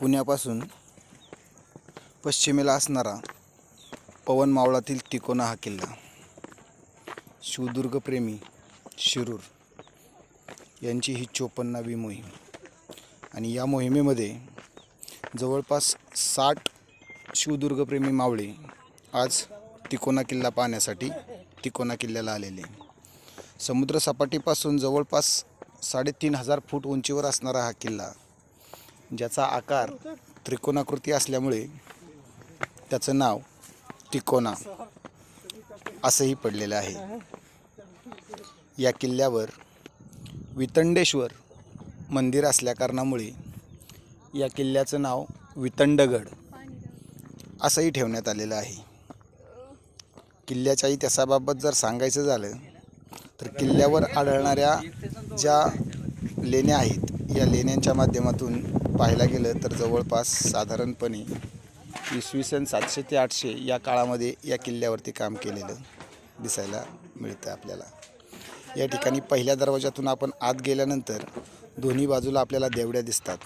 पुण्यापासून पश्चिमेला असणारा पवन मावळातील तिकोना हा किल्ला. शिवदुर्गप्रेमी शिरूर यांची ही चोपन्नावी मोहीम. आणि या मोहिमेमध्ये जवळपास साठ शिवदुर्गप्रेमी मावळे आज तिकोना किल्ला पाहण्यासाठी तिकोना किल्ल्याला आलेले समुद्रसपाटीपासून जवळपास साडेतीन हजार फूट उंचीवर असणारा हा किल्ला ज्याचा आकार त्रिकोणाकृती असल्यामुळे त्याचं नाव तिकोना असंही पडलेलं आहे. या किल्ल्यावर वितंडेश्वर मंदिर असल्याकारणामुळे या किल्ल्याचं नाव वितंडगड असंही ठेवण्यात आलेलं आहे. किल्ल्याच्या इतिहासाबाबत जर सांगायचं झालं तर किल्ल्यावर आढळणाऱ्या ज्या लेण्या आहेत या लेण्यांच्या माध्यमातून पाहायला गेलं तर जवळपास साधारणपणे इसवी सन सातशे ते आठशे या काळामध्ये या किल्ल्यावरती काम केलेलं दिसायला मिळतं आपल्याला. या ठिकाणी पहिल्या दरवाजातून आपण आत गेल्यानंतर दोन्ही बाजूला आपल्याला देवड्या दिसतात.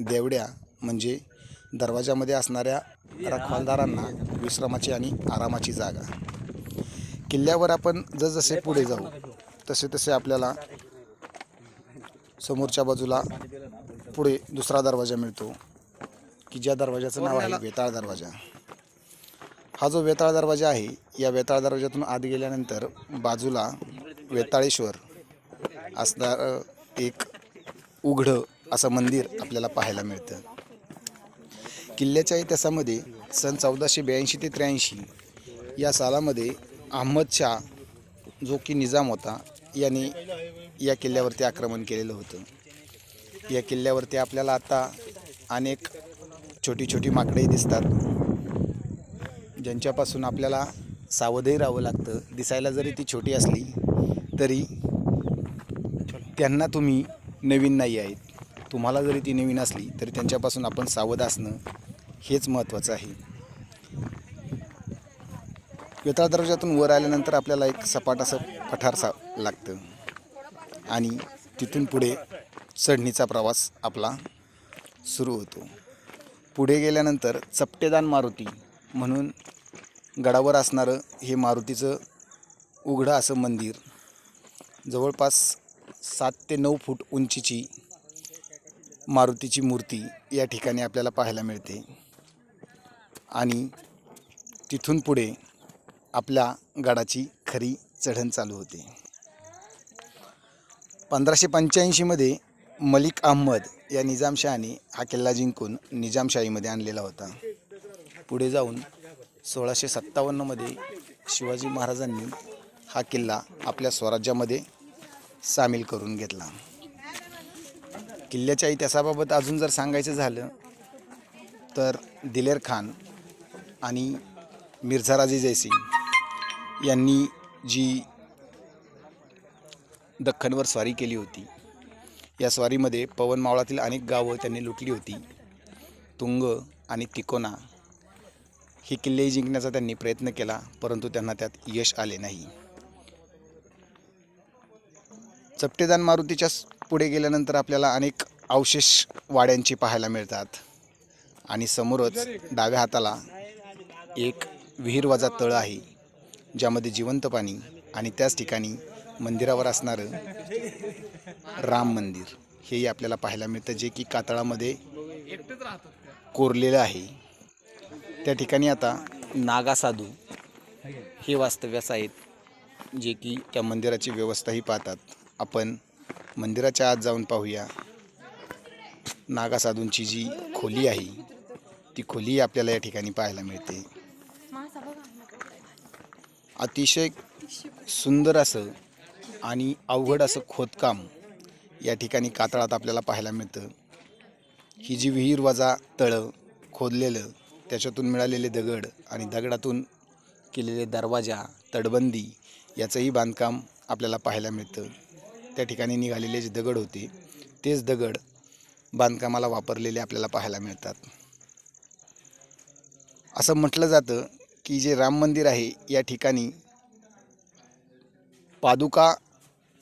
देवड्या म्हणजे दरवाजामध्ये असणाऱ्या रखवालदारांना विश्रामाची आणि आरामाची जागा. किल्ल्यावर आपण जसजसे पुढे जाऊ तसे तसे आपल्याला समोरच्या बाजूला पुढे दुसरा दरवाजा मिळतो की ज्या दरवाजाचं नाव आहे वेताळ दरवाजा. हा जो वेताळ दरवाजा आहे या वेताळ दरवाजातून आत गेल्यानंतर बाजूला वेताळेश्वर असणारं एक उघडं असं मंदिर आपल्याला पाहायला मिळतं. किल्ल्याच्या इतिहासामध्ये सन चौदाशे ब्याऐंशी ते त्र्याऐंशी या सालामध्ये अहमद शाह जो की निजाम होता याने या किल्ल्यावरती आक्रमण केलेलं होतं. या किल्ल्यावरती आपल्याला आता अनेक छोटी छोटी माकडेही दिसतात. ज्यांच्यापासून आपल्याला सावधही राहावं लागतं. दिसायला जरी ती छोटी असली तरी त्यांना तुम्ही नवीन नाही आहेत. तुम्हाला जरी ती नवीन असली तरी त्यांच्यापासून आपण सावध असणं हेच महत्त्वाचं आहे. वेताळ दर्जातून वर आल्यानंतर आपल्याला एक सपाट असं पठार सा लागतं. आणि तिथून पुढे चढणीचा प्रवास आपला सुरू होतो. पुढे गेल्यानंतर चपटेदान मारुती म्हणून गडावर असणारं हे मारुतीचं उघडं असं मंदिर जवळपास सात ते नऊ फूट उंचीची मारुतीची मूर्ती या ठिकाणी आपल्याला पाहायला मिळते. आणि तिथून पुढे आपल्या गडाची खरी चढण चालू होते. पंधराशे पंच्याऐंशीमध्ये मलिक अहमद या निजामशहाने हा किल्ला जिंकून निजामशाहीमध्ये आणलेला होता. पुढे जाऊन सोळाशे सत्तावन्नमध्ये शिवाजी महाराजांनी हा किल्ला आपल्या स्वराज्यामध्ये सामील करून घेतला. किल्ल्याच्या इतिहासाबाबत अजून जर सांगायचं झालं तर दिलेर खान आणि मिर्झा राजे जयसिंग यांनी जी दख्खनवर स्वारी केली होती या स्वारीमध्ये पवन मावळातील अनेक गावं त्यांनी लुटली होती. तुंग आणि तिकोना हे किल्ले जिंकण्याचा त्यांनी प्रयत्न केला परंतु त्यांना त्यात यश आले नाही. चपटेदान मारुतीच्या पुढे गेल्यानंतर आपल्याला अनेक अवशेष वाड्यांची पाहायला मिळतात. आणि समोरच डाव्या हाताला एक विहीरवाजा तळ आहे ज्यामध्ये जिवंत पाणी आणि त्याच ठिकाणी मंदिरावर असणारं राम मंदिर हेही आपल्याला पाहायला मिळतं जे की कातळामध्ये कोरलेलं आहे. त्या ठिकाणी आता नागा साधू हे वास्तव्यास आहेत जे की त्या मंदिराची व्यवस्थाही पाहतात. आपण मंदिराच्या आत जाऊन पाहूया. नागा साधूंची जी खोली आहे ती खोली आपल्याला या ठिकाणी पाहायला मिळते. अतिशय सुंदर असं आणि अवघड असं खोदकाम या ठिकाणी कातळात आपल्याला पाहायला मिळतं. ही जी विहीर वजा तळं खोदलेलं त्याच्यातून मिळालेले दगड आणि दगडातून केलेले दरवाजा तटबंदी याचंही बांधकाम आपल्याला पाहायला मिळतं. त्या ठिकाणी निघालेले जे दगड होते तेच दगड बांधकामाला वापरलेले आपल्याला पाहायला मिळतात. असं म्हटलं जातं की जे राम मंदिर आहे या ठिकाणी पादुका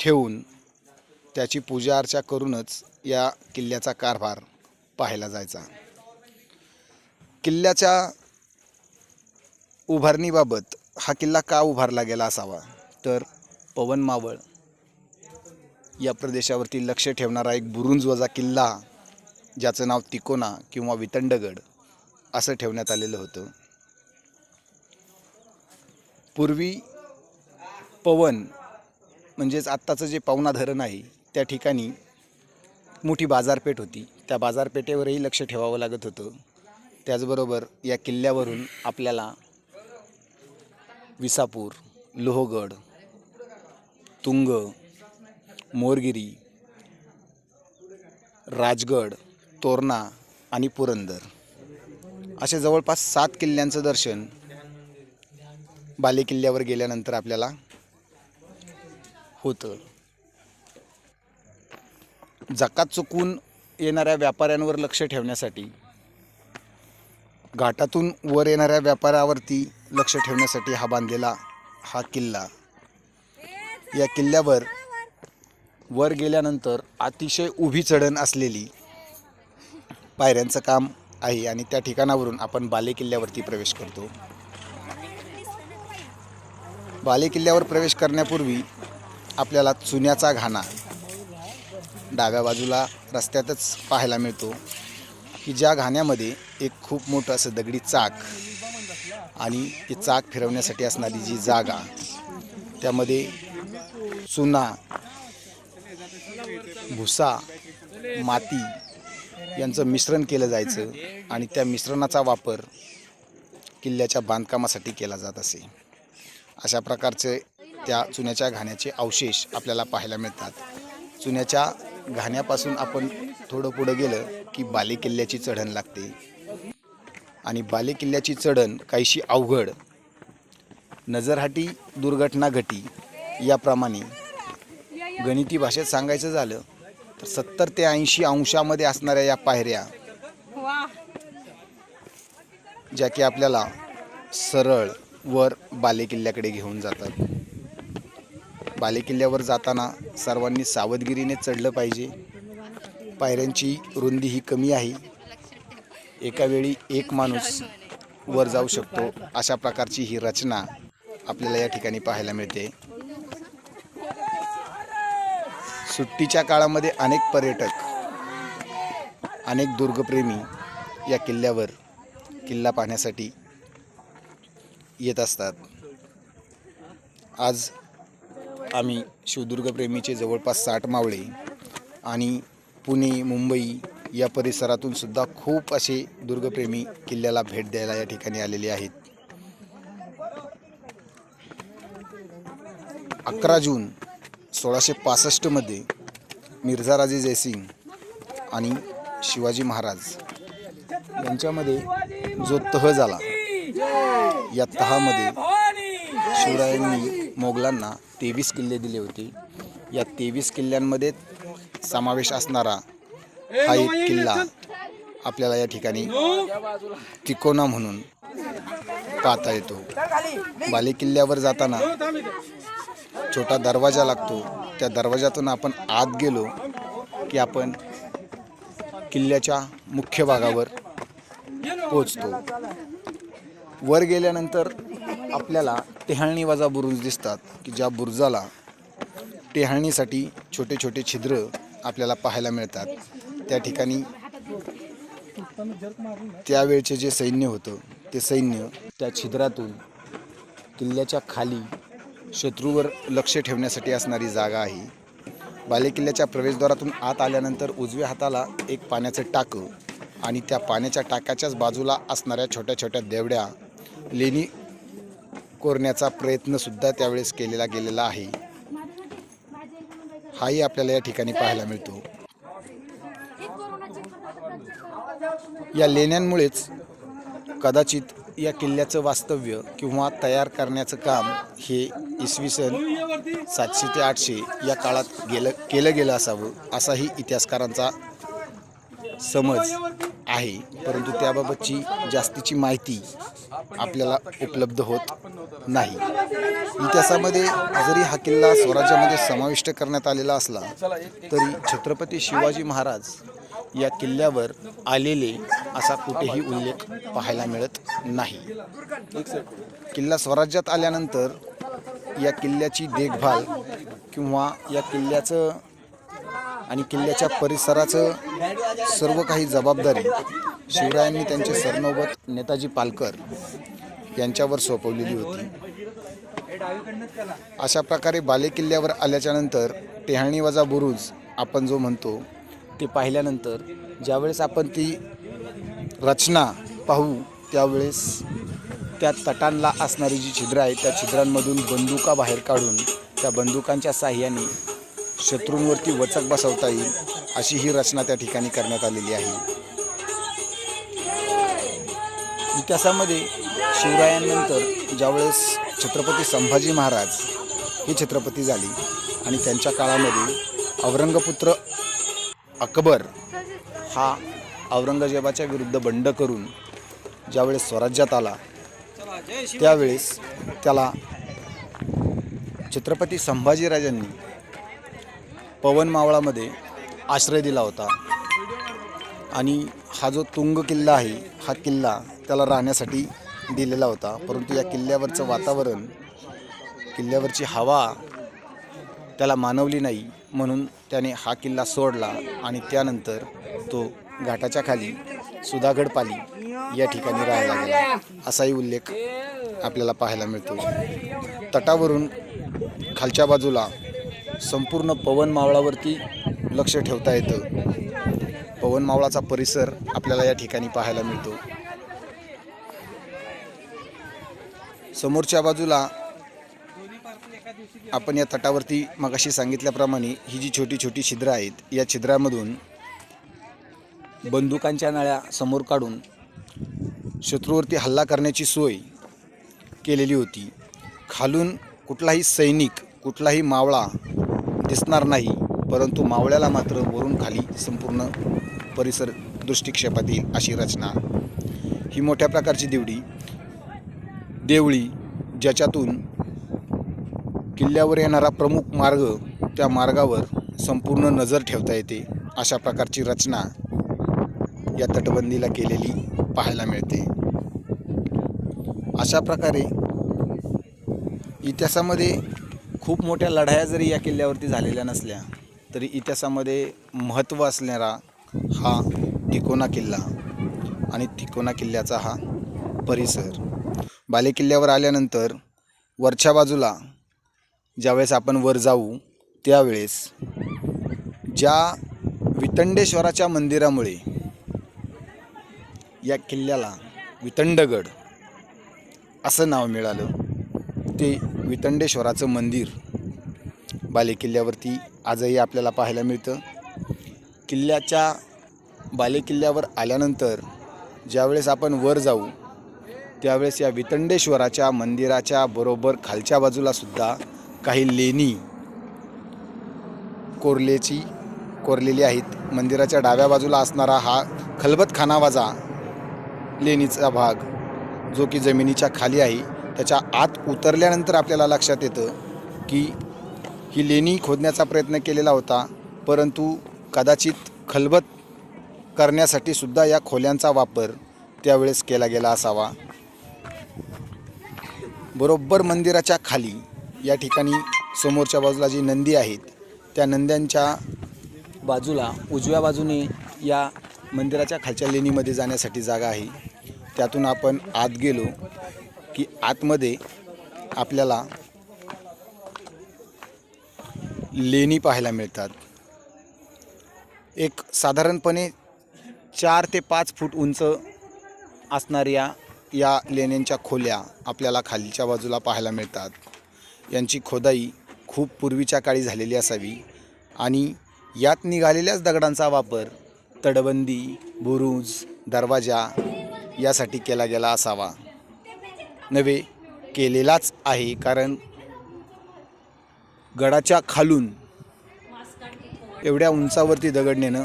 ठेवून त्याची पूजा अर्चा करूनच या किल्ल्याचा कारभार पाहायला जायचा. किल्ल्याच्या उभारणीबाबत हा किल्ला का उभारला गेला असावा? तर पवन मावळ या प्रदेशावरती लक्ष ठेवणारा एक बुरुंजवजा किल्ला ज्याचं नाव तिकोना किंवा वितंडगड असं ठेवण्यात आलेलं होतं. पूर्वी पवन म्हणजेच आत्ताचं जे पवना धरण आहे त्या ठिकाणी मोठी बाजारपेठ होती. त्या बाजारपेठेवरही लक्ष ठेवावं लागत होतं. त्याचबरोबर या किल्ल्यावरून आपल्याला विसापूर लोहगड तुंग मोरगिरी राजगड तोरणा आणि पुरंदर असे जवळपास सात किल्ल्यांचं दर्शन बालेकिल्ल्यावर गेल्यानंतर आपल्याला होतं. जकात चुकून येणाऱ्या व्यापाऱ्यांवर लक्ष ठेवण्यासाठी घाटातून वर येणाऱ्या व्यापारावरती लक्ष ठेवण्यासाठी हा बांधलेला हा किल्ला. या किल्ल्यावर वर गेल्यानंतर अतिशय उभी चढण असलेली पायऱ्यांचं काम आहे आणि त्या ठिकाणावरून आपण बाले किल्ल्यावरती प्रवेश करतो. बाले किल्ल्यावर प्रवेश करण्यापूर्वी आपल्याला चुन्याचा घाणा डाव्या बाजूला रस्त्यातच पाहायला मिळतो की ज्या घाण्यामध्ये एक खूप मोठं असं दगडी चाक आणि ती चाक फिरवण्यासाठी असणारी जी जागा त्यामध्ये चुना भुसा माती यांचं मिश्रण केलं जायचं आणि त्या मिश्रणाचा वापर किल्ल्याच्या बांधकामासाठी केला जात असे. अशा प्रकारचे त्या चुन्याच्या घाण्याचे अवशेष आपल्याला पाहायला मिळतात. चुन्याच्या घाण्यापासून आपण थोडं पुढं गेलं की बाले किल्ल्याची चढण लागते. आणि बाले किल्ल्याची चढण काहीशी अवघड नजरहाटी दुर्घटना घटी याप्रमाणे गणिती भाषेत सांगायचं झालं तर सत्तर ते ऐंशी अंशामध्ये असणाऱ्या या पायऱ्या ज्या की आपल्याला सरळ वर बालेकिल्ल्याकडे घेऊन जातात. बालेकिल्ल्यावर जाताना सर्वांनी सावधगिरीने चढलं पाहिजे. पायऱ्यांची रुंदी ही कमी आहे. एका वेळी एक माणूस वर जाऊ शकतो अशा प्रकारची ही रचना आपल्याला या ठिकाणी पाहायला मिळते. सुट्टीच्या काळामध्ये अनेक पर्यटक अनेक दुर्गप्रेमी या किल्ल्यावर किल्ला पाहण्यासाठी येत असतात. आज आम्ही शिवदुर्गप्रेमीचे जवळपास साठ मावळे आणि पुणे मुंबई या परिसरातून सुद्धा खूप असे दुर्गप्रेमी किल्ल्याला भेट द्यायला या ठिकाणी आलेले आहेत. अकरा जून सोळाशे पासष्टमध्ये मिर्झाराजे जयसिंग आणि शिवाजी महाराज यांच्यामध्ये जो तह झाला या तहामध्ये शिवरायांनी मोगलांना तेवीस किल्ले दिले होते. या तेवीस किल्ल्यांमध्ये समावेश असणारा हा एक किल्ला आपल्याला या ठिकाणी तिकोना म्हणून पाहता येतो. बालेकिल्ल्यावर जाताना छोटा दरवाजा लागतो. त्या दरवाजातून आपण आत गेलो की आपण किल्ल्याच्या मुख्य भागावर पोचतो वर गेल्यानंतर आपल्याला टेहाळणी वाजा बुरुज दिसतात की ज्या बुरुजाला टेहाळणीसाठी छोटे छोटे छिद्र आपल्याला पाहायला मिळतात. त्या ठिकाणी त्यावेळचे जे सैन्य होतं ते सैन्य त्या छिद्रातून किल्ल्याच्या खाली शत्रूवर लक्ष ठेवण्यासाठी असणारी जागा आहे. बालेकिल्ल्याच्या प्रवेशद्वारातून आत आल्यानंतर उजव्या हाताला एक पाण्याचं टाकं आणि त्या पाण्याच्या टाकाच्याच बाजूला असणाऱ्या छोट्या छोट्या देवड्या लेणी कोरण्याचा प्रयत्नसुद्धा त्यावेळेस केलेला गेलेला आहे. हाही आपल्याला या ठिकाणी पाहायला मिळतो. या लेण्यांमुळेच कदाचित या किल्ल्याचं वास्तव्य किंवा तयार करण्याचं काम हे इसवी सन सातशे ते आठशे या काळात गेलं केलं गेलं असावं असाही इतिहासकारांचा समज. आहे. परंतु त्याबाबतची जास्तीची माहिती आपल्याला उपलब्ध होत नाही. इतिहासामध्ये जरी हा किल्ला स्वराज्यामध्ये समाविष्ट करण्यात आलेला असला तरी छत्रपती शिवाजी महाराज या किल्ल्यावर आलेले असा कुठेही उल्लेख पाहायला मिळत नाही. किल्ला स्वराज्यात आल्यानंतर या किल्ल्याची देखभाल किंवा या किल्ल्याचं आणि किल्ल्याच्या परिसराचं सर्व काही जबाबदारी शिवरायांनी त्यांचे सरनोबत नेताजी पालकर यांच्यावर सोपवलेली होती. अशा प्रकारे बाले किल्ल्यावर आल्याच्यानंतर टेहाणी वजा बुरुज आपण जो म्हणतो ते पाहिल्यानंतर ज्यावेळेस आपण ती रचना पाहू त्यावेळेस त्या तटांना असणारी जी छिद्रं आहेत त्या छिद्रांमधून बंदुका बाहेर काढून त्या बंदुकांच्या साह्याने शत्रूंवरती वचक बसवता येईल अशी ही रचना त्या ठिकाणी करण्यात आलेली आहे. इतिहासामध्ये शिवरायांनंतर ज्यावेळेस छत्रपती संभाजी महाराज हे छत्रपती झाली आणि त्यांच्या काळामध्ये औरंगपुत्र अकबर हा औरंगजेबाच्या विरुद्ध बंड करून ज्यावेळेस स्वराज्यात आला त्यावेळेस त्याला छत्रपती संभाजीराजांनी पवन मावळामध्ये आश्रय दिला होता. आणि हा जो तुंग किल्ला आहे हा किल्ला त्याला राहण्यासाठी दिलेला होता. परंतु या किल्ल्यावरचं वातावरण किल्ल्यावरची हवा त्याला मानवली नाही म्हणून त्याने हा किल्ला सोडला आणि त्यानंतर तो घाटाच्या खाली सुधागड पाली या ठिकाणी राहायला गेला. असाही उल्लेख आपल्याला पाहायला मिळतो. तटावरून खालच्या बाजूला संपूर्ण पवन मावळावरती लक्ष ठेवता येतं. पवन मावळाचा परिसर आपल्याला या ठिकाणी पाहायला मिळतो. समोरच्या बाजूला आपण या तटावरती मगाशी सांगितल्याप्रमाणे ही जी छोटी छोटी छिद्रं आहेत या छिद्रामधून बंदुकांच्या नळ्या समोर काढून शत्रूवरती हल्ला करण्याची सोय केलेली होती. खालून कुठलाही सैनिक कुठलाही मावळा दिसणार नाही परंतु मावळ्याला मात्र वरून खाली संपूर्ण परिसर दृष्टिक्षेपात येईल अशी रचना. ही मोठ्या प्रकारची देवडी देवळी ज्याच्यातून किल्ल्यावर येणारा प्रमुख मार्ग त्या मार्गावर संपूर्ण नजर ठेवता येते अशा प्रकारची रचना या तटबंदीला केलेली पाहायला मिळते. अशा प्रकारे इतिहासामध्ये खूप मोठ्या लढाया जरी या किल्ल्यावरती झालेल्या नसल्या तरी इतिहासामध्ये महत्त्व असणारा हा तिकोना किल्ला आणि तिकोना किल्ल्याचा हा परिसर. बाले किल्ल्यावर आल्यानंतर वरच्या बाजूला ज्यावेळेस आपण वर जाऊ त्यावेळेस ज्या वितंडेश्वराच्या मंदिरामुळे या किल्ल्याला वितंडगड असं नाव मिळालं ते वितंडेश्वराचं मंदिर बालेकिल्ल्यावरती आजही आपल्याला पाहायला मिळतं. किल्ल्याच्या बालेकिल्ल्यावर आल्यानंतर ज्यावेळेस आपण वर जाऊ त्यावेळेस या वितंडेश्वराच्या मंदिराच्या बरोबर खालच्या बाजूला सुद्धा काही लेणी कोरलेची कोरलेली आहेत. मंदिराच्या डाव्या बाजूला असणारा हा खलबत खानावाजा लेणीचा भाग जो की जमिनीच्या खाली आहे. त्याच्या आत उतरल्यानंतर आपल्याला लक्षात येतं की ही लेणी खोदण्याचा प्रयत्न केलेला होता परंतु कदाचित खलबत करण्यासाठी सुद्धा या खोल्यांचा वापर त्यावेळेस केला गेला असावा. बरोबर मंदिराच्या खाली या ठिकाणी समोरच्या बाजूला जी नंदी आहेत त्या नंद्यांच्या बाजूला उजव्या बाजूने या मंदिराच्या खालच्या लेणीमध्ये जाण्यासाठी जागा आहे. त्यातून आपण आत गेलो. की आतमध्ये आपल्याला लेणी पाहायला मिळतात. एक साधारणपणे चार ते पाच फूट उंच असणाऱ्या या लेण्यांच्या खोल्या आपल्याला खालच्या बाजूला पाहायला मिळतात. यांची खोदाई खूप पूर्वीच्या काळी झालेली असावी आणि यात निघालेल्याच दगडांचा वापर तडबंदी बुरुज दरवाजा यासाठी केला गेला असावा. नव्हे केलेलाच आहे. कारण गडाच्या खालून एवढ्या उंचावरती दगड नेणं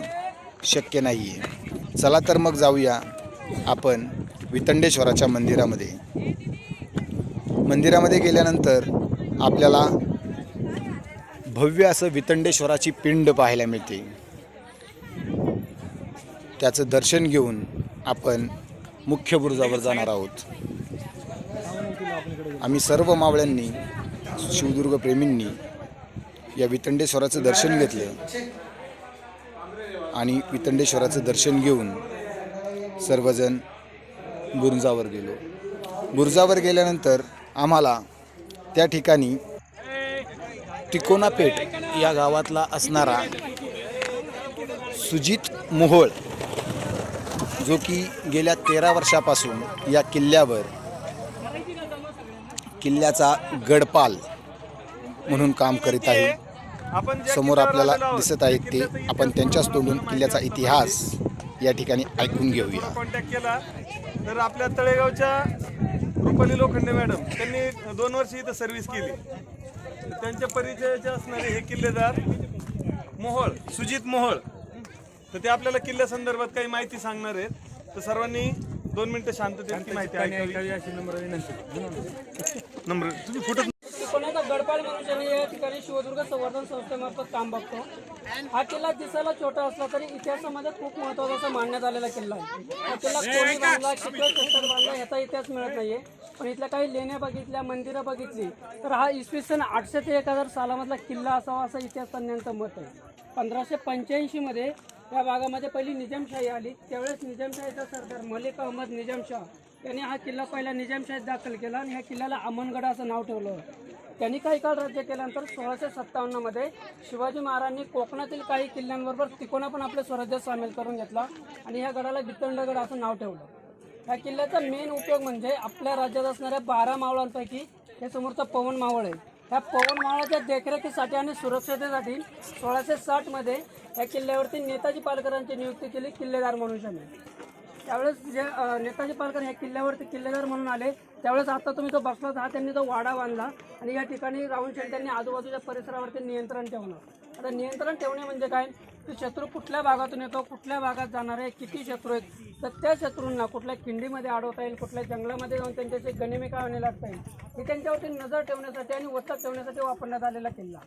शक्य नाही आहे चला तर मग जाऊया आपण वितंडेश्वराच्या मंदिरामध्ये. मंदिरामध्ये गेल्यानंतर आपल्याला भव्य असं वितंडेश्वराची पिंड पाहायला मिळते. त्याचं दर्शन घेऊन आपण मुख्य बुरुजावर जाणार आहोत. आम्ही सर्व मावळ्यांनी शिवदुर्ग प्रेमींनी या वितंडेश्वराचं दर्शन घेतलं. आणि वितंडेश्वराचं दर्शन घेऊन सर्वजण बुरुजावर गेलो. बुरुजावर गेल्यानंतर आम्हाला त्या ठिकाणी तिकोनापेठ या गावातला असणारा सुजित मोहोळ जो की गेल्या तेरा वर्षापासून या किल्ल्यावर किल्ल्याचा गडपाल म्हणून काम करीत आहे. समोर आपल्याला दिसत आहेत ते आपण त्यांच्याच तोंडून किल्ल्याचा इतिहास या ठिकाणी ऐकून घेऊया. कॉन्टॅक्ट केला तर आपल्या तळेगावच्या रुपाली लोखंडे मॅडम त्यांनी दोन वर्ष इथं सर्व्हिस केली. त्यांच्या परिचयाचे असणारे हे किल्लेदार मोहोळ सुजित मोहोळ तर ते आपल्याला किल्ल्या संदर्भात काही माहिती सांगणार आहेत. तर सर्वांनी दोन मिनिटं शांततेत ती माहिती ऐकावी? अशी नम्र विनंती. नम्र. तुम्ही कोणाचा गडपाल मनुष्याने या ठिकाणी शिवदुर्ग संवर्धन संस्थेमार्फत काम बघतो. हा किल्ला दिसायला छोटा असला तरी इतिहासामध्ये खूप महत्त्वाचा असा मानण्यात आलेला किल्ला आहे. हा किल्ला कोणी बांधला किती बांधला याचा इतिहास मिळत नाहीये. पण इथल्या काही लेण्या बघितल्या मंदिरं बघितली तर हा इसवी सन आठशे ते एक हजार सालामधला किल्ला असावा असं इतिहास तज्ञांचं मत आहे. पंधराशे पंच्याऐंशी मध्ये या भागामध्ये पहिली निजामशाही आली. त्यावेळेस निजामशाहीचा सरदार मलिक अहमद निजामशाह यांनी हा किल्ला पहिला निजामशाहीत दाखल केला आणि ह्या किल्ल्याला अमनगड असं नाव ठेवलं त्यांनी काही काळ राज्य केल्यानंतर सोळाशे सत्तावन्नमध्ये शिवाजी महाराजांनी कोकणातील काही किल्ल्यांबरोबर तिकोना पण आपल्या स्वराज्यात सामील करून घेतला आणि ह्या गडाला गितंडगड असं नाव ठेवलं. या किल्ल्याचा मेन उपयोग म्हणजे आपल्या राज्यात असणाऱ्या बारा मावळांपैकी हे समोरचा पवन मावळ आहे. ह्या पवन मावळाच्या देखरेखीसाठी आणि सुरक्षतेसाठी सोळाशे साठमध्ये या किल्ल्यावरती नेताजी पालकरांची नियुक्ती केली किल्लेदार म्हणून त्यांनी त्यावेळेस जे नेताजी पालकर ह्या किल्ल्यावरती किल्लेदार म्हणून आले त्यावेळेस आता तुम्ही जो बसलात हा त्यांनी तो वाडा बांधला आणि या ठिकाणी राहून त्यांनी आजूबाजूच्या परिसरावरती नियंत्रण ठेवलं. आता नियंत्रण ठेवणे म्हणजे काय? की शत्रू कुठल्या भागातून येतो कुठल्या भागात जाणार आहे किती शत्रू आहेत? तर त्या शत्रूंना कुठल्या खिंडीमध्ये अडवता येईल कुठल्या जंगलामध्ये जाऊन त्यांच्याशी गनिमी काढणे लागता येईल हे त्यांच्यावरती नजर ठेवण्यासाठी आणि वचक ठेवण्यासाठी वापरण्यात आलेला किल्ला.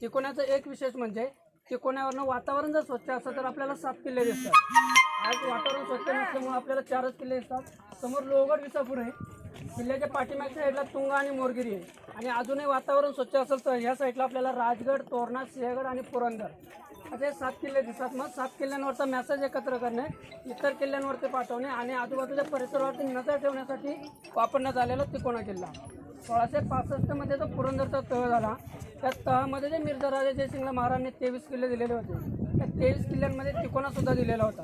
तिकोण्याचं एक विशेष म्हणजे तिकोण्यावरनं वातावरण जर स्वच्छ असतं तर आपल्याला सात किल्ले दिसतात. आज वातावरण स्वच्छ नसल्यामुळे आपल्याला चारच किल्ले दिसतात. समोर लोहगड विसापूर आहे. किल्ल्याच्या पाठीमागच्या साईडला तुंगा आणि मोरगिरी आहे. आणि अजूनही वातावरण स्वच्छ असेल तर ह्या साईडला आपल्याला राजगड तोरणा सिंहगड आणि पुरंदर. असे सात किल्ले दिसतात मग. सात किल्ल्यांवरचा मेसेज एकत्र करणे इतर किल्ल्यांवरती पाठवणे आणि आजूबाजूच्या परिसरावरती नजर ठेवण्यासाठी वापरण्यात आलेला तिकोणा किल्ला. सोळाशे पासष्टमध्ये जो पुरंदरचा तह झाला. त्या तहामध्ये जे मिर्झा राजा जयसिंगला महाराजांनी तेवीस किल्ले दिलेले होते. त्या तेवीस किल्ल्यांमध्ये तिकोणासुद्धा दिलेला होता.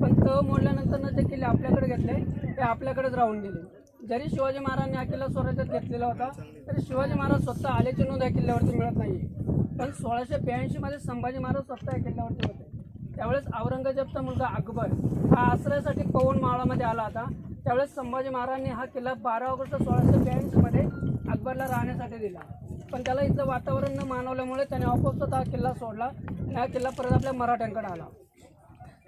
पण तह मोडल्यानंतर जे किल्ले आपल्याकडे घेतले ते आपल्याकडेच राहून गेले. जरी शिवाजी महाराजांनी हा किल्ला स्वराज्यात घेतलेला होता तरी शिवाजी महाराज स्वतः आल्याची नोंद या किल्ल्यावरती मिळत नाही पण सोळाशे ब्याऐंशीमध्ये संभाजी महाराज स्वतः या किल्ल्यावरती होते. त्यावेळेस औरंगजेबचा मुलगा अकबर हा आश्रयासाठी पवन मावळामध्ये आला होता. त्यावेळेस संभाजी महाराजांनी हा किल्ला बारा ऑगस्ट सोळाशे ब्याऐंशीमध्ये अकबरला राहण्यासाठी दिला. पण त्याला इथलं वातावरण न मानवल्यामुळे त्याने आपोआप हा किल्ला सोडला आणि हा किल्ला परत आपल्या मराठ्यांकडे आला.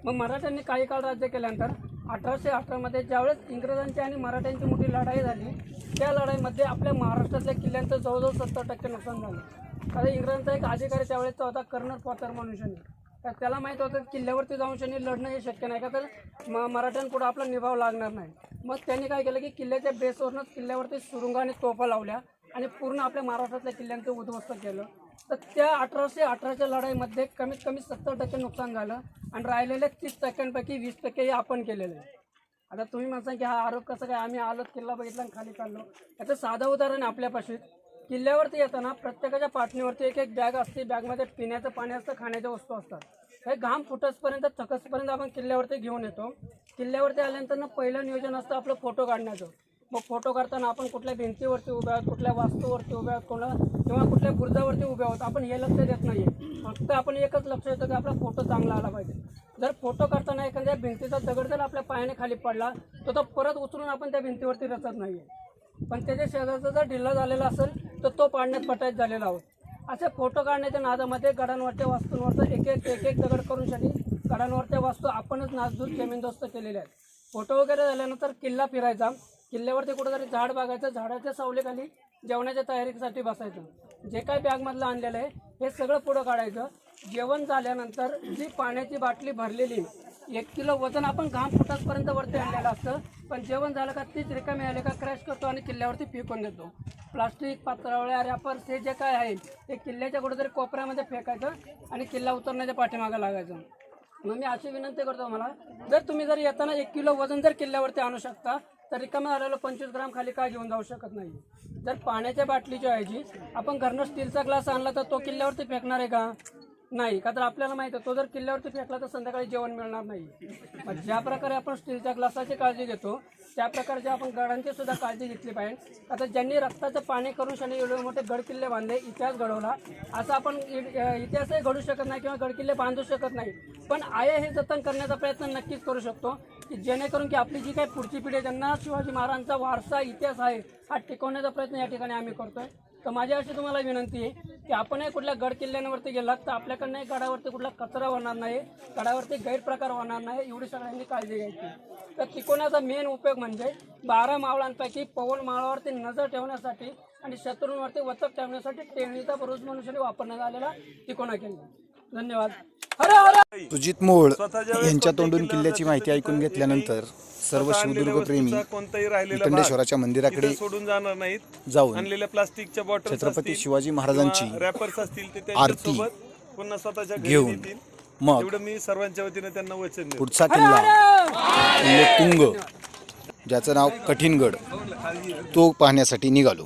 मग मराठ्यांनी काही काळ राज्य केल्यानंतर अठराशे अठरामध्ये ज्यावेळेस इंग्रजांची आणि मराठ्यांची मोठी लढाई झाली त्या लढाईमध्ये आपल्या महाराष्ट्रातल्या किल्ल्यांचं जवळजवळ सत्तर टक्के नुकसान झालं. कारण इंग्रजांचा एक अधिकारी त्यावेळेसचा होता कर्नल म्हणून शनी. तर त्याला माहीत होतं किल्ल्यावरती जाऊन शनी लढणं हे शक्य नाही का? तर म मराठ्यांपुढं आपला निभाव लागणार नाही. मग त्यांनी काय केलं की किल्ल्याच्या बेसवरूनच किल्ल्यावरती सुरुंग आणि तोफा लावल्या आणि पूर्ण आपल्या महाराष्ट्रातल्या किल्ल्यांचं उद्ध्वस्त केलं. तर त्या अठराशे अठराच्या लढाईमध्ये कमीत कमी सत्तर टक्के नुकसान झालं आणि राहिलेल्या तीस टक्क्यांपैकी वीस टक्के हे आपण केलेलं. आहे आता तुम्ही म्हणता की हा आरोप कसा काय? आम्ही आलो किल्ला बघितला आणि खाली काढलो याचं साधं उदाहरण आहे आपल्यापाशी. किल्ल्यावरती येताना प्रत्येकाच्या पाठणीवरती एक एक बॅग असते. बॅगमध्ये पिण्याचं पाणी असतं खाण्याच्या वस्तू असतात. हे घाम फुटसपर्यंत थकसपर्यंत आपण किल्ल्यावरती घेऊन येतो. किल्ल्यावरती आल्यानंतर ना पहिलं नियोजन असतं आपलं फोटो काढण्याचं. मग फोटो काढताना आपण कुठल्या भिंतीवरती उभ्या आहोत कुठल्या वास्तूवरती उभ्या आहोत कोणा किंवा कुठल्या बुर्जावरती उभ्या आहोत आपण हे लक्ष देत नाही फक्त आपण एकच लक्ष देतो की आपला फोटो चांगला आला पाहिजे. जर फोटो काढताना एखाद्या भिंतीचा दगड जर आपल्या पायाने खाली पडला तर तो परत उचलून आपण त्या भिंतीवरती रचत नाही पण त्याच्या शेजारचा जर ढिल्ला झालेला असेल तर तो पाडण्यात पटायत झालेला आहोत. असे फोटो काढण्याच्या नादामध्ये गडांवरच्या वास्तूंवरचं एक एक एक एक दगड करून शनी गडांवरच्या वास्तू आपणच नासधूत जमीनदोस्त केलेल्या आहेत. फोटो वगैरे झाल्यानंतर किल्ला फिरायचा. किल्ल्यावरती कुठेतरी झाड बघायचं झाडाच्या सावलीखाली जेवणाच्या तयारीसाठी बसायचं. जे काय बॅगमधलं आणलेलं आहे हे सगळं पुढं काढायचं. जेवण झाल्यानंतर जी पाण्याची बाटली भरलेली एक किलो वजन आपण घाम फुटापर्यंत वरती आणलेलं असतं पण जेवण झालं का तीच रिकामी आले का क्रॅश करतो आणि किल्ल्यावरती फेकून देतो. प्लास्टिक पात्रावळ्या रॅपर्स हे जे काय आहे ते किल्ल्याच्या कुठेतरी कोपऱ्यामध्ये फेकायचं आणि किल्ला उतरण्याच्या पाठीमागं लागायचं. मग मी अशी विनंती करतो मला जर तुम्ही जर येताना एक किलो वजन जर किल्ल्यावरती आणू शकता तर रिकाम्या आलेलं पंचवीस ग्राम खाली काय घेऊन जाऊ शकत नाही. जर पाण्याच्या बाटलीच्या ऐवजी आपण घरनं स्टीलचा ग्लास आणला तर तो किल्ल्यावरती फेकणार आहे का? नाही का तर आपल्याला माहिती आहे तो जर किल्ल्यावरती फेकला तर संध्याकाळी जेवण मिळणार नाही. ज्या प्रकारे आपण स्टीलच्या ग्लासाची काळजी घेतो त्या प्रकारच्या आपण गडांची सुद्धा काळजी घेतली पाहिजे. आता ज्यांनी रक्ताचं पाणी करून शनी एवढे मोठे गड किल्ले बांधले इतिहास घडवला असं आपण इ- इतिहासही घडू शकत नाही किंवा गड किल्ले बांधू शकत नाही. पण आहे हे जतन करण्याचा प्रयत्न नक्कीच करू शकतो की जेणेकरून की आपली जी काही पुढची पिढी आहे त्यांना शिवाजी महाराजांचा वारसा इतिहास आहे हा टिकवण्याचा प्रयत्न या ठिकाणी आम्ही करतोय. तर माझी अशी तुम्हाला विनंती आहे की आपणही कुठल्या गड किल्ल्यांवरती गेलात तर आपल्याकडनं गडावरती कुठला कचरा होणार नाही गडावरती गैरप्रकार होणार नाही एवढी सगळ्यांनी काळजी घ्यायची. तर तिकोण्याचा मेन उपयोग म्हणजे बारा मावळांपैकी पवन मावळावरती नजर ठेवण्यासाठी आणि शत्रूंवरती वचक ठेवण्यासाठी टेरणीचा पुरुष मनुष्याने वापरण्यात आलेला तिकोणा केला धन्यवाद. हरे हरे. सुजित मोळ यांच्या तोंडून किल्ल्याची माहिती ऐकून घेतल्यानंतर सर्व शिवदुर्ग प्रेमी भाग मंदिराकडे सोडून जाणार नाहीत. जाऊन आणलेल्या प्लास्टिकच्या बॉटल छत्रपती शिवाजी महाराजांची रॅपर्स असतील ते आरती त्यांच्यासोबत पुन्हा स्वतःच्या घरी घेऊन मग एवढं मी सर्वांच्या वतीने त्यांना वचन पुढचा किल्ला किल्ले तुंग ज्याचं नाव कठीणगड तो पाहण्यासाठी निघालो.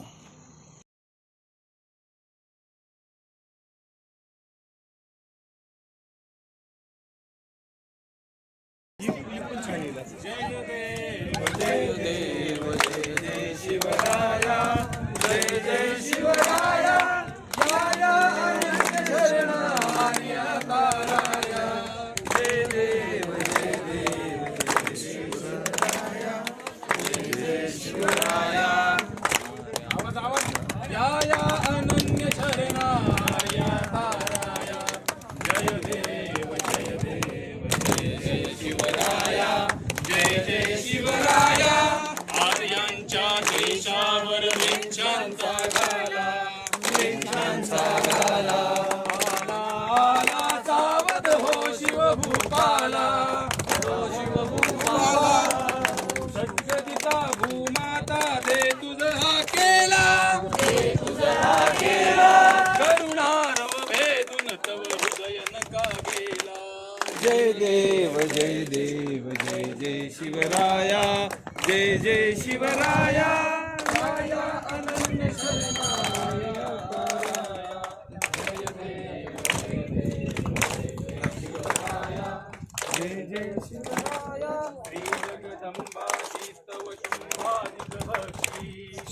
जय जय शिवराया श्री जगदंबाची स्तव शुंभादिक भक्षी।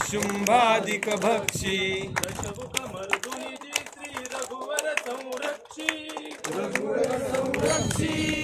शुंभादिक श्री रघुवर संरक्षी रघुवर संरक्षी।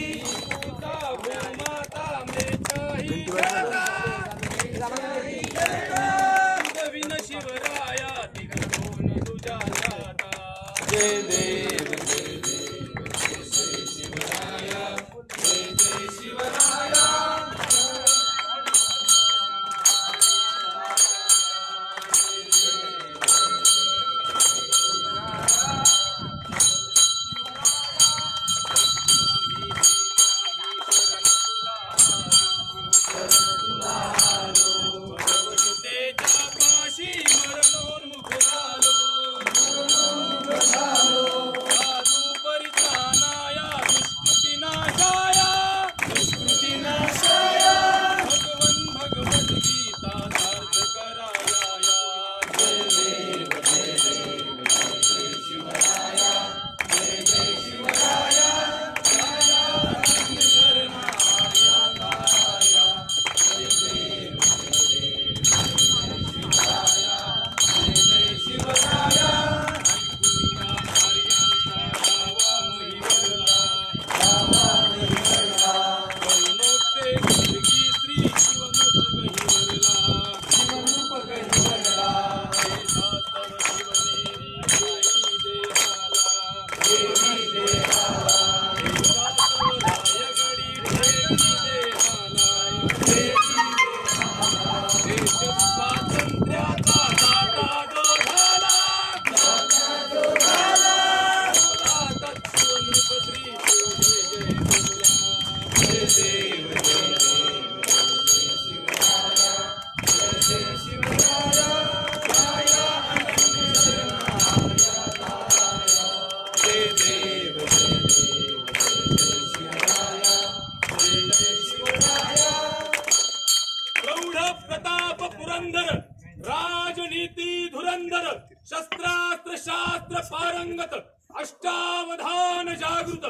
जागृत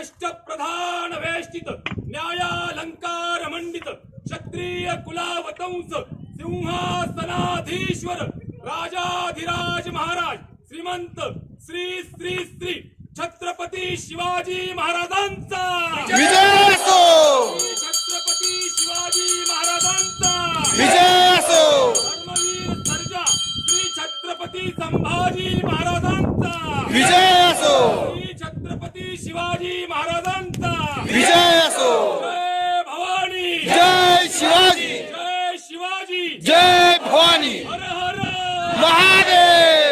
अष्टप्रधान वेष्टित न्यायालंकार मंडित क्षत्रिय कुलावतंस सिंहासनाधीश्वर राजाधिराज महाराज श्रीमंत श्री श्री श्री छत्रपती शिवाजी महाराजांचा! विजय असो श्री छत्रपती शिवाजी महाराजांचा! विजय असो धर्मवीर सर्जा श्री छत्रपती संभाजी महाराजांचा! शिवाजी महाराजांचा. विजय असो. जय भवानी. जय शिवाजी. जय शिवाजी. जय भवानी. हर हर. महादेव.